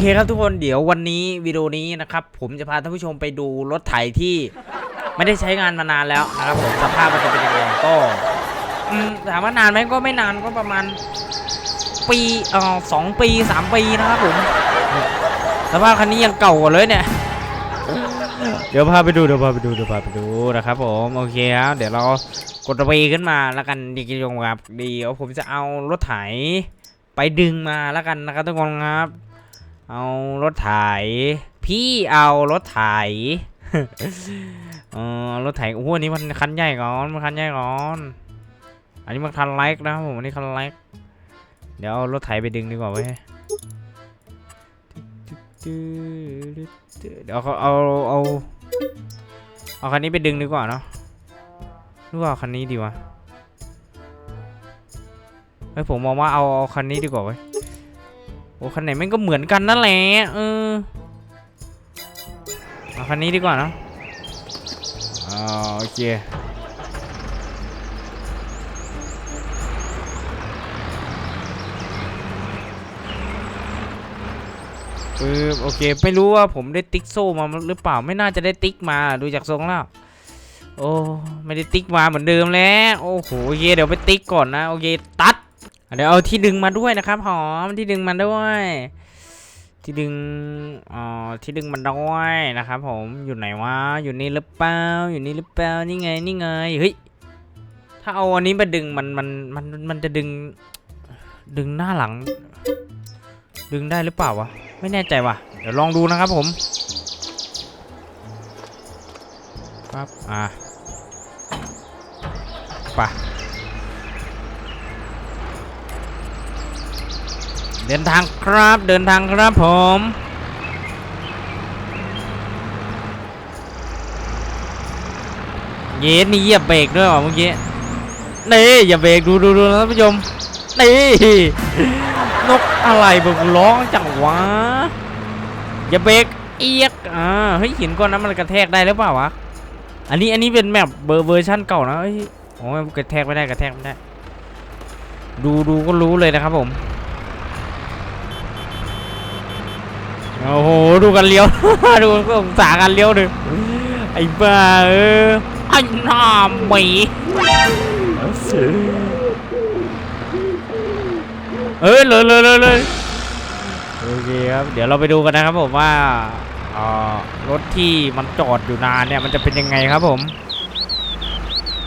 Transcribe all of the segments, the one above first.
เคครับทุกคนเดี๋ยววันนี้วิดีโอนี้นะครับ ผมจะพาท่านผู้ชมไปดูรถไถที่ไม่ได้ใช้งานมานานแล้วนะครับผมสภาพมันจะเป็นยังไงก็ถามว่านานไหมก็ไม่นานก็ประมาณ ปีเอ่อสองปีสามปีนะครับผมสภาพคันนี้ยังเก่ากว่าเลยเนี่ยเดี๋ยวพาไปดูเดี๋ยวพาไปดูเดี๋ยวพาไปดูนะครับผมโอเคครับเดี๋ยวเรากดระเบขึ้นมาแล้วกันดีกิจงครับเดี๋ยวผมจะเอารถไถไปดึงมาแล้วกันนะครับทุกคนครับ เอารถไถ พี่เอารถไถเออรถไถโอ้โหอันนี้มันคันใหญ่ก่อนมันคันใหญ่ก่อนอันนี้มันคันเล็กนะครับผมอันนี้คันเล็กเดี๋ยวเอารถไถไปดึงดีกว่าเว้ยเดี๋ยวเขาเอาเอาเอาคันนี้ไปดึงดีกว่าเนาะหรือว่าเอาคันนี้ดีวะเฮ้ยผมมองว่าเอาเอาคันนี้ดีกว่าเว้ย โอ้คันไหนแม่งก็เหมือนกันนั่นแหละเออเอาคันนี้ดีกว่านอะอ่าโอเคปึ๊บโอเคไม่รู้ว่าผมได้ติ๊กโซ่มาหรือเปล่าไม่น่าจะได้ติ๊กมาดูจากทรงแล้วโอ้ไม่ได้ติ๊กมาเหมือนเดิมแล้วโอ้โหโอเคเดี๋ยวไปติ๊กก่อนนะโอเคตัด เดี๋ยวเอาที่ดึงมาด้วยนะครับหอมที่ดึงมาด้วย ที่ดึงอ๋อที่ดึงมันด้วยนะครับ ผมอยู่ไหนวะอยู่นี่หรือเปล่าอยู่นี่หรือเปล่านี่ไงนี่ไงเฮ้ยถ้าเอาอันนี้มาดึงมันมันมันมันจะดึง ดึงหน้าหลัง ดึงได้หรือเปล่าวะไม่แน่ใจว่ะเดี๋ยวลองดูนะครับผมปั๊บอะไปะ เดินทางครับเดินทางครับผมเย็นนี่เหยียบเบรกด้วยเหรอเมื่อกี้นี่อย่าเบรกดูดูดูนะท่านผู้ชมนี่นกอะไรบึงร้องจังวะอย่าเบรกเอียกอ่าเฮ้ยหินก้อนนั้นมันกระแทกได้หรือเปล่าวะอันนี้อันนี้เป็นแบบเบอร์เวอร์ชั่นเก่านะเอ้ยโอ้ยกระแทกไม่ได้กระแทกไม่ได้ ดูดูก็รู้เลยนะครับผม โอ้โหดูกันเลี้ยว ดูสงสารกันเลี้ยวดิไอ้บ้าเออไอ้หน้าหมีเออเลยเลยเลยเลยโอเคครับเดี๋ยวเราไปดูกันนะครับผมว่าอ่อรถที่มันจอดอยู่นานเนี่ยมันจะเป็นยังไงครับผม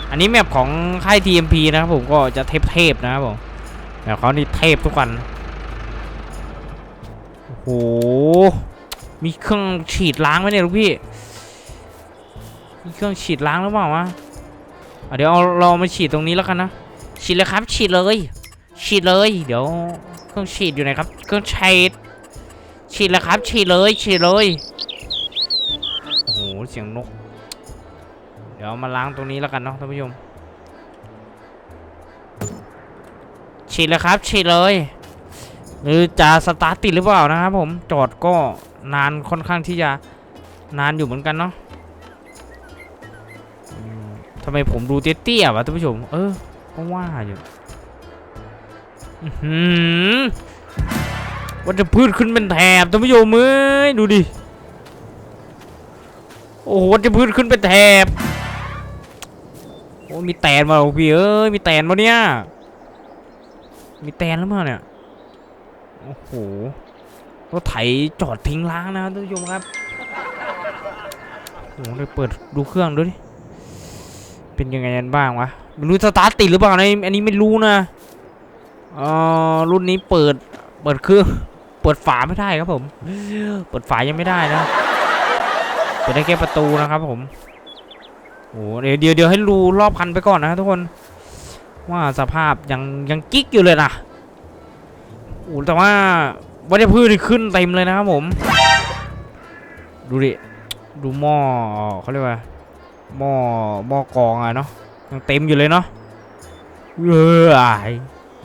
อันนี้แมปของค่าย TMP นะครับผมก็จะเทพๆนะครับผมแบบเขานี่เทพทุกวัน มีเครื่องฉีดล้างไหมเนี่ยลูกพี่ มีเครื่องฉีดล้างหรือเปล่าวะเดี๋ยวเอาเรามาฉีดตรงนี้แล้วกันนะ ฉีดเลยครับ ฉีดเลย ฉีดเลย เดี๋ยวเครื่องฉีดอยู่ไหนครับ เครื่องฉีด ฉีดเลยครับ ฉีดเลย ฉีดเลย โอ้โห เสียงนก เดี๋ยวมาล้างตรงนี้แล้วกันเนาะท่านผู้ชม ฉีดเลยครับ ฉีดเลย หรือจะสตาร์ทติดหรือเปล่านะครับผมจอดก็นานค่อนข้างที่จะนานอยู่เหมือนกันเนาะทำไมผมดูเตี้ยๆวะท่านผู้ชม เออก็ว่าอยู่ว่าจะพืชขึ้นเป็นแถบท่านผู้ชมเอ้ยดูดิ โอ้โหวัชพืชขึ้นเป็นแถบ โอ้มีแตนมาพี่เอ้ยมีแตนมาเนี่ย มีแตนหรือเปล่าเนี่ย โอ้โหรถไถจอดทิ้งล้างนะครับท่านผู้ชมครับโอ้โหเลยเปิดดูเครื่องดูดิเป็นยังไงกันบ้างวะไม่รู้สตาร์ทติดหรือเปล่าในอันนี้ไม่รู้นะเอ่อรุ่นนี้เปิดเปิดเครื่องเปิดฝาไม่ได้ครับผม เปิดฝายังไม่ได้นะเปิดได้แค่ประตูนะครับผมโอ้โหเดี๋ยวเดี๋ยวเดี๋ยวให้ดูรอบคันไปก่อนนะครับทุกคน ว่าสภาพยังยังกิ๊กอยู่เลยนะ อ้แต่ว่าวัชพืชนี่ขึ้นเต็มเลยนะครับผม ดูดิ ดูหม้อเขาเรียกว่าหม้อหม้อกองอะเนาะยังเต็มอยู่เลยเนาะเออ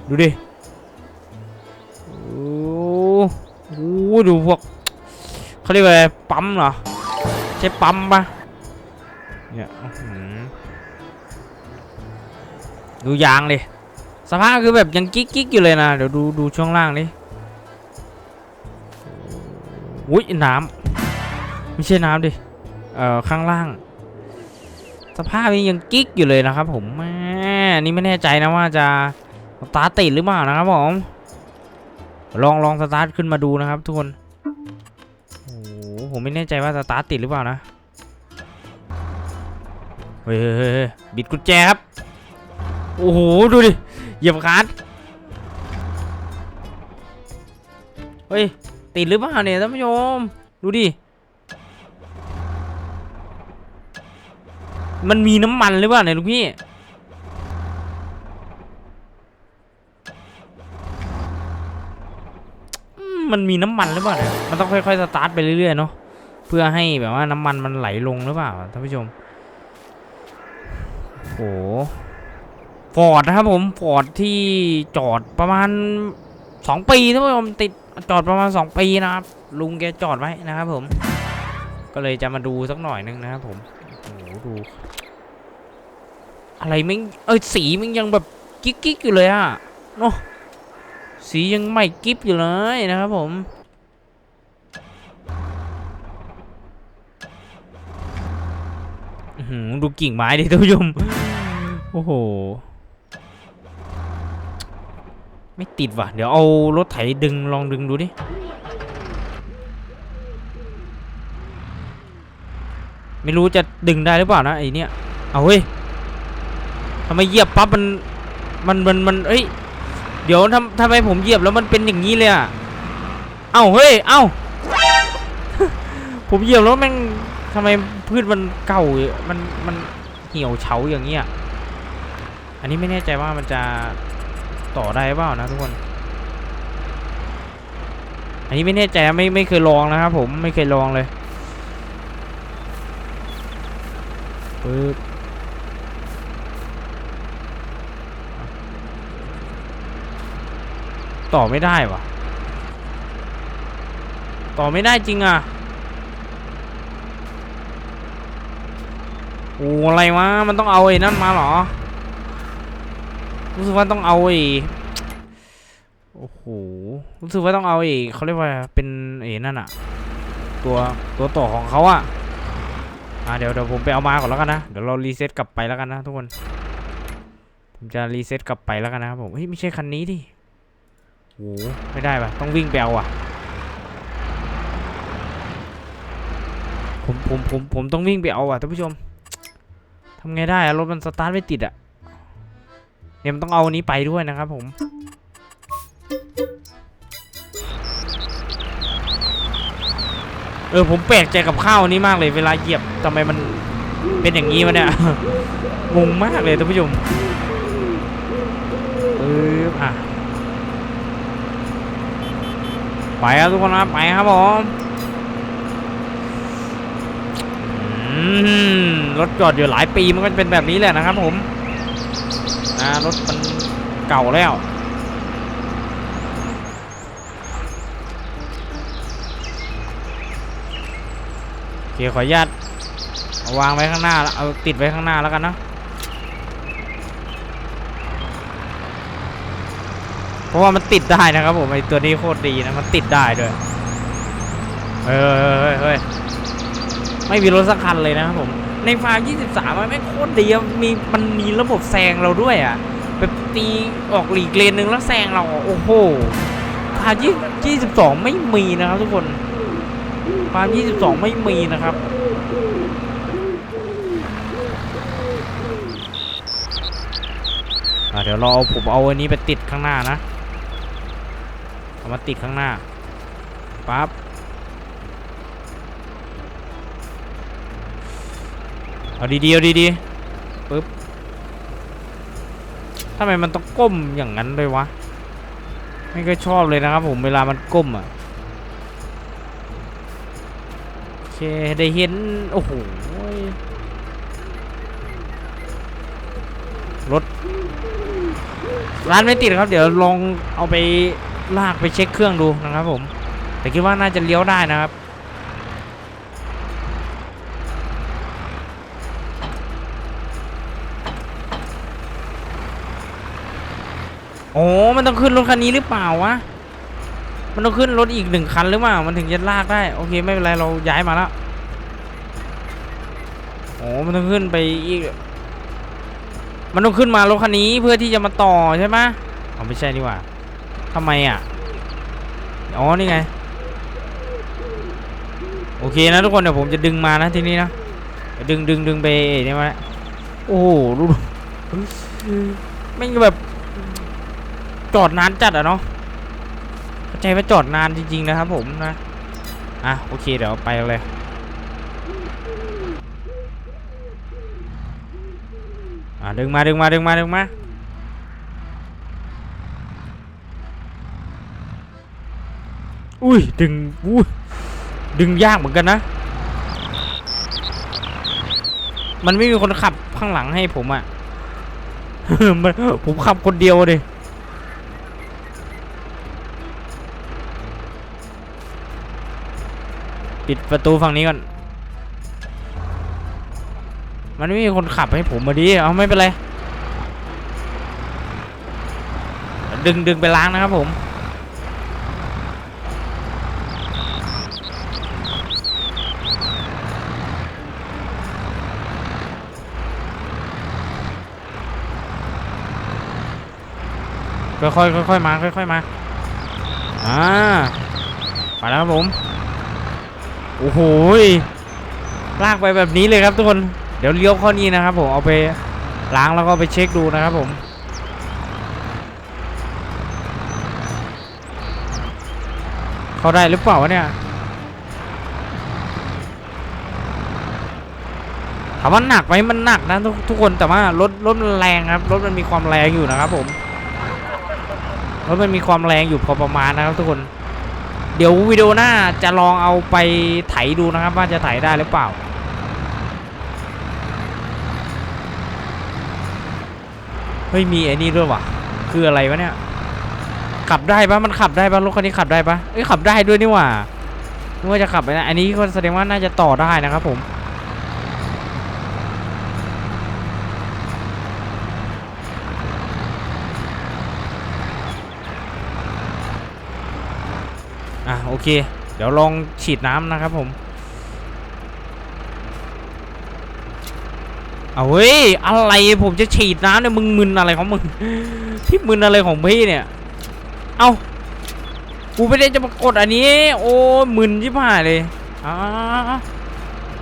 ดูดิโอ้โหดูพวกเขาเรียกว่าปั๊มเหรอใช่ปั๊มปะเนี่ยดูยางเลย สภาพคือแบบยังกิ๊กกิ๊กอยู่เลยนะ เดี๋ยวดูดูช่วงล่างดิโอ้อุ้ยน้ำไม่ใช่น้ำดิ เอ่อข้างล่าง สภาพนี้ยังกิ๊กอยู่เลยนะครับ ผมแม่นี่ไม่แน่ใจนะว่าจะสตาร์ทติดหรือเปล่านะครับผม ลองลองสตาร์ทขึ้นมาดูนะครับทุกคนโอ้โหผมไม่แน่ใจว่าสตาร์ทติดหรือเปล่านะเฮ้ยเฮ้ยเฮ้ยบิดกุญแจครับ โอ้โห ดูดิ เหยียบคันเฮ้ย ติดหรือเปล่าเนี่ยท่านผู้ชม ดูดิ มันมีน้ำมันหรือเปล่าเนี่ยลูกพี่มมันมีน้ำมันหรือเปล่าเนี่ย มันต้องค่อยๆ สตาร์ทไปเรื่อยๆ เนาะ เพื่อให้แบบว่าน้ำมันมันไหลลงหรือเปล่าท่านผู้ชม โอ้ ฟอร์ดนะครับผมฟอร์ดที่จอดประมาณสองปีท่านผู้ชมติดจอดประมาณสองปีนะครับ ลุงแกจอดไว้นะครับผม ก็เลยจะมาดูสักหน่อยนึงนะครับผมโอ้โหดู อะไรมึงเอ้ยสีมึงยังแบบกิ๊กกิ๊กอยู่เลยอะเนาะสียังใหม่กิ๊บอยู่เลยนะครับผมหือดูกิ่งไม้ดิท่านผู้ชม โอ้โห ไม่ติดว่ะ เดี๋ยวเอารถไถดึงลองดึงดูดิ ไม่รู้จะดึงได้หรือเปล่านะไอเนี้ยเอาเฮ้ยทำไมเหยียบปั๊บมันมันมันมันเอ้ยเดี๋ยวทำทำไมผมเหยียบแล้วมันเป็นอย่างนี้เลยอะ เอ้าเฮ้ย เอ้า ผมเหยียบแล้วมันทำไมพืชมันเก่า มันมันเหี่ยวเฉาอย่างเงี้ย อันนี้ไม่แน่ใจว่ามันจะ ต่อได้เปล่านะทุกคน อันนี้ไม่แน่ใจไม่ไม่เคยลองนะครับผมไม่เคยลองเลยปึ๊บต่อไม่ได้วะต่อไม่ได้จริงอะโอ้อะไรวะมันต้องเอาไอ้นั่นมาเหรอ รู้สึกว่าต้องเอาไอ้โอ้โหรู้สึกว่าต้องเอาไอ้เขาเรียกว่าเป็นไอ้นั่นอะตัวตัวต่อของเขาอะอ่าเดี๋ยวเดี๋ยวผมไปเอามาก่อนแล้วกันนะเดี๋ยวเรารีเซ็ตกลับไปแล้วกันนะทุกคนผมจะรีเซ็ตกลับไปแล้วกันนะครับผมเฮ้ยไม่ใช่คันนี้ดิโอ้ไม่ได้ปะต้องวิ่งไปเอาอะผมผมผมผมต้องวิ่งไปเอาอะท่านผู้ชมทำไงได้อะรถมันสตาร์ทไม่ติดอะ เนี่ยมันต้องเอาอันนี้ไปด้วยนะครับผมเออผมแปลกใจกับข้าวอันนี้มากเลยเวลาเหยียบทำไมมันเป็นอย่างนี้วะเนี่ยงงมากเลยท่านผู้ชมเอออะไปครับทุกคนครับไปครับผมรถจอดอยู่หลายปีมันก็เป็นแบบนี้แหละนะครับผม นะรถมันเก่าแล้วโอเคขออนุญาตเอาวางไว้ข้างหน้าเอาติดไว้ข้างหน้าแล้วกันนะเพราะว่ามันติดได้นะครับผมไอตัวนี้โคตรดีนะมันติดได้ด้วยเฮ้ยเฮ้ยเฮ้ยไม่มีรถสักคันเลยนะครับผม ในฟาร์ม23มันไม่โคตรดีมีมันมีระบบแซงเราด้วยอะแบบตีออกหลีกเลนหนึ่งแล้วแซงเราโอ้โหฟาร์มยี่สิบสองไม่มีนะครับทุกคนฟาร์มยี่สิบสองไม่มีนะครับอะเดี๋ยวเราเอาผมเอาอันนี้ไปติดข้างหน้านะ เอามาติดข้างหน้าปั๊บ เอาดีๆเอาดีๆปึ๊บทำไมมันต้องก้มอย่างนั้นเลยวะ ไม่เคยชอบเลยนะครับผมเวลามันก้มอะโอเคได้เห็น โอ้โหรถร้านไม่ติดครับ เดี๋ยวลองเอาไปลากไปเช็คเครื่องดูนะครับผม แต่คิดว่าน่าจะเลี้ยวได้นะครับ โอ้มันต้องขึ้นรถคันนี้หรือเปล่าวะ มันต้องขึ้นรถอีกหนึ่งคันหรือเปล่า มันถึงจะลากได้ โอเคไม่เป็นไรเราย้ายมาแล้วโอ้มันต้องขึ้นไปอีก มันต้องขึ้นมารถคันนี้เพื่อที่จะมาต่อใช่ไหมเอาไม่ใช่นี่ว่าทำไมอะ อ๋อ นี่ไง โอเคนะทุกคนเดี๋ยวผมจะดึงมานะทีนี้นะ ดึงดึงดึงไปเนี่ยมาโอ้โหดูไม่แบบ จอดนานจัดอะเนาะเข้าใจว่าจอดนานจริงๆนะครับผมนะ อะโอเคเดี๋ยวไปเลยอะดึงมาดึงมาดึงมาดึงมาอุ้ยดึงอุ้ยดึงยากเหมือนกันนะ มันไม่มีคนขับข้างหลังให้ผมอะ่ะผมขับคนเดียวเลย ปิดประตูฝั่งนี้ก่อน มันไม่มีคนขับให้ผมมาดิเอาไม่เป็นไร ดึงดึงไปล้างนะครับผม ค่อยๆค่อยๆมา ค่อยๆมา อ่าไปแล้วครับผม โอ้โหลากไปแบบนี้เลยครับทุกคน เดี๋ยวเลี้ยวข้อนี้นะครับผมเอาไปล้างแล้วก็ไปเช็คดูนะครับผมเข้าได้หรือเปล่าวะเนี่ยถามว่าหนักไหมมันหนักนะทุกทุกคนแต่ว่ารถรถมันแรงครับรถมันมีความแรงอยู่นะครับผมรถมันมีความแรงอยู่พอประมาณนะครับทุกคน เดี๋ยววิดีโอหน้าจะลองเอาไปไถดูนะครับ ว่าจะไถได้หรือเปล่า เฮ้ยมีไอ้นี่ด้วยวะคืออะไรวะเนี่ย ขับได้ปะมันขับได้ปะรถคันนี้ขับได้ปะเอ้ยขับได้ด้วยนี่หว่านึกว่าจะขับไปนะอันนี้ก็แสดงว่าน่าจะต่อได้นะครับผม อะโอเค เดี๋ยวลองฉีดน้ำนะครับผม เอาเฮ้ย อะไรผมจะฉีดน้ำเนี่ยมึงมึนอะไรของมึง พี่มึนอะไรของพี่เนี่ย เอากูไม่ได้จะมากดอันนี้ โอ้มึนชิบหายเลยอ่า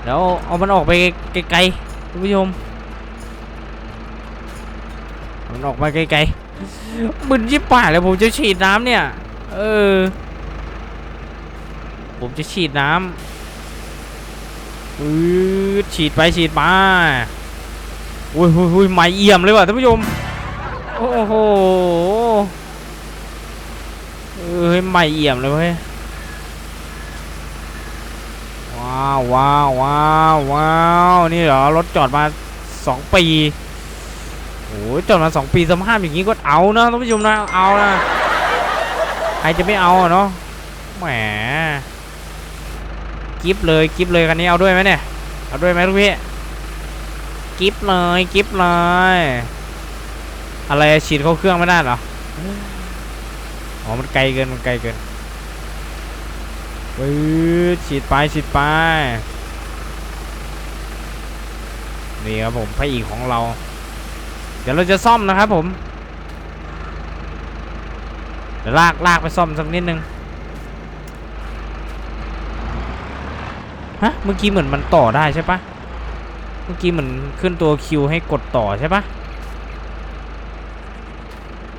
เดี๋ยวเอามันออกไปไกลๆคุณผู้ชมมันออกไปไกลๆมึนชิบหายเลยผมจะฉีดน้ำเนี่ย เออ ผมจะฉีดน้ำอืดฉีดไปฉีดมาอุ้ยอุ้ยอุ้ยไหมเอี่ยมเลยว่ะท่านผู้ชมโอ้โหเอ้ยไหมเอี่ยมเลยเว้ยว้าวว้าวว้าวว้าวนี่เหรอรถจอดมาสองปีโอ้ยจอดมาสองปีสภาพอย่างนี้ก็เอานะท่านผู้ชมนะเอานะใครจะไม่เอาเนาะแหม กิฟเลยกิฟเลยคันนี้เอาด้วยไหมเนี่ย เอาด้วยไหมลูกพี่กิฟเลยกิฟเลย อะไรอะฉีดเข้าเครื่องไม่ได้เหรอ อ๋อ มันไกลเกิน มันไกลเกินปื๊ดฉีดไปฉีดไป นี่ครับผมพระเอกของเรา เดี๋ยวเราจะซ่อมนะครับผม เดี๋ยวลากลากไปซ่อมสักนิดนึง ฮะ เมื่อกี้เหมือนมันต่อได้ใช่ปะเมื่อกี้เหมือนขึ้นตัวคิวให้กดต่อใช่ปะ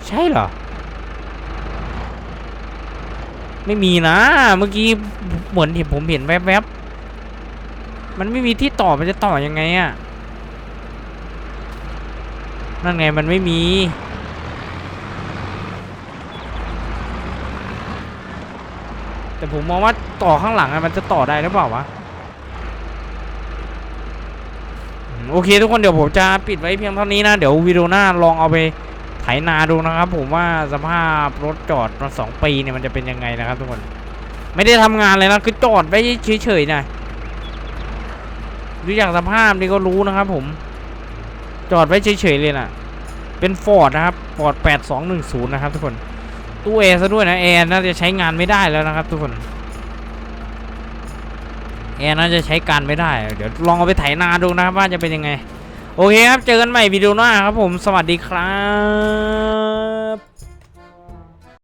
ใช่เหรอ ไม่มีนะ เมื่อกี้เหมือนเห็นผมเห็นแวบๆ มันไม่มีที่ต่อ มันจะต่อยังไงอะนั่นไงมันไม่มีแต่ผมมองว่าต่อข้างหลังอะมันจะต่อได้หรือเปล่าวะอืม โอเคทุกคนเดี๋ยวผมจะปิดไว้เพียงเท่านี้นะ เดี๋ยววิดีโอหน้าลองเอาไปไถนาดูนะครับ ผมว่าสภาพรถจอดมาสองปีเนี่ยมันจะเป็นยังไงนะครับ ทุกคน ไม่ได้ทำงานเลยนะคือจอดไว้เฉยๆนะดูจากสภาพนี่ก็รู้นะครับ ผม จอดไว้เฉยๆเลยนะเป็นฟอร์ดนะครับฟอร์ด8210นะครับ ทุกคนตู้แอร์ซะด้วยนะแอร์น่าจะใช้งานไม่ได้แล้วนะครับ ทุกคน แอร์น่าจะใช้การไม่ได้ เดี๋ยวลองเอาไปไถนาดูนะครับว่าจะเป็นยังไง โอเคครับ เจอกันใหม่วิดีโอหน้าครับผม สวัสดีครับ